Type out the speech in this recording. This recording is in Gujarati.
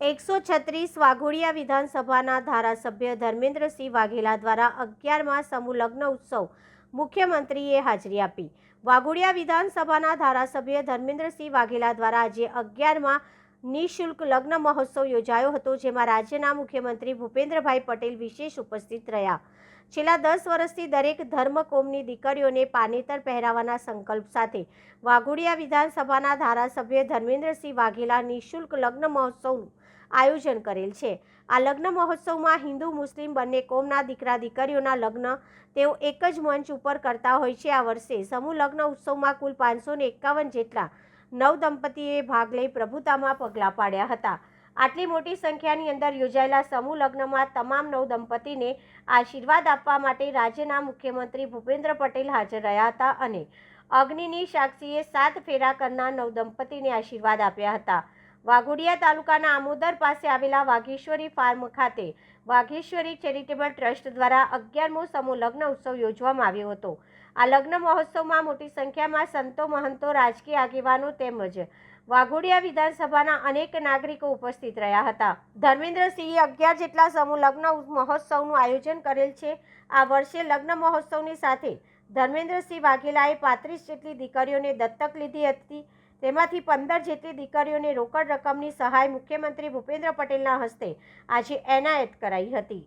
એકસો છત્રીસ વાઘોડિયા વિધાનસભાના ધારાસભ્ય ધર્મેન્દ્રસિંહ વાઘેલા દ્વારા અગિયારમાં સમૂહ લગ્ન ઉત્સવ મુખ્યમંત્રીએ હાજરી આપી. વાઘોડિયા વિધાનસભાના ધારાસભ્ય ધર્મેન્દ્રસિંહ વાઘેલા દ્વારા આજે અગિયારમાં નિઃશુલ્ક લગ્ન મહોત્સવ યોજાયો હતો, જેમાં રાજ્યના મુખ્યમંત્રી ભૂપેન્દ્રભાઈ પટેલ વિશેષ ઉપસ્થિત રહ્યા. છેલ્લા દસ વર્ષથી દરેક ધર્મ કોમની દીકરીઓને પાનેતર પહેરાવાના સંકલ્પ સાથે વાઘોડિયા વિધાનસભાના ધારાસભ્ય ધર્મેન્દ્રસિંહ વાઘેલા નિઃશુલ્ક લગ્ન મહોત્સવનું આયોજન કરેલ છે. આ લગ્ન મહોત્સવમાં હિન્દુ, મુસ્લિમ બંને કોમના દીકરા દીકરીઓના લગ્ન તેઓ એક જ મંચ ઉપર કરતા હોય છે. આ વર્ષે સમૂહ લગ્ન ઉત્સવમાં કુલ પાંચસો એકાવન જેટલા નવ દંપતીએ ભાગ લઈ પ્રભુતામાં પગલાં પાડ્યા હતા. આટલી મોટી સંખ્યાની અંદર યોજાયેલા સમૂહ લગ્નમાં તમામ નવ દંપતીને આશીર્વાદ આપવા માટે રાજ્યના મુખ્યમંત્રી ભૂપેન્દ્ર પટેલ હાજર રહ્યા હતા અને અગ્નિની સાક્ષીએ સાત ફેરા કરનાર નવ દંપતીને આશીર્વાદ આપ્યા હતા. વાઘોડિયા તાલુકાના આમોદર પાસે આવેલા વાઘેશ્વરી ફાર્મ ખાતે વાઘેશ્વરી ચેરિટેબલ ટ્રસ્ટ દ્વારા અગિયારમો સમૂહ લગ્ન ઉત્સવ યોજવામાં આવ્યો હતો. આ લગ્ન મહોત્સવમાં મોટી સંખ્યામાં સંતો, મહંતો, રાજકીય આગેવાનો તેમજ વાઘોડિયા વિધાનસભાના અનેક નાગરિકો ઉપસ્થિત રહ્યા હતા. ધર્મેન્દ્રસિંહે અગિયાર જેટલા સમૂહ લગ્ન મહોત્સવનું આયોજન કરેલ છે. આ વર્ષે લગ્ન મહોત્સવની સાથે ધર્મેન્દ્રસિંહ વાઘેલાએ પાંત્રીસ જેટલી દીકરીઓને દત્તક લીધી હતી. તેમાંથી પંદર જેટલી દીકરીઓને રોકડ રકમની સહાય મુખ્યમંત્રી ભૂપેન્દ્ર પટેલના હસ્તે આજે એનાયત કરાઈ હતી.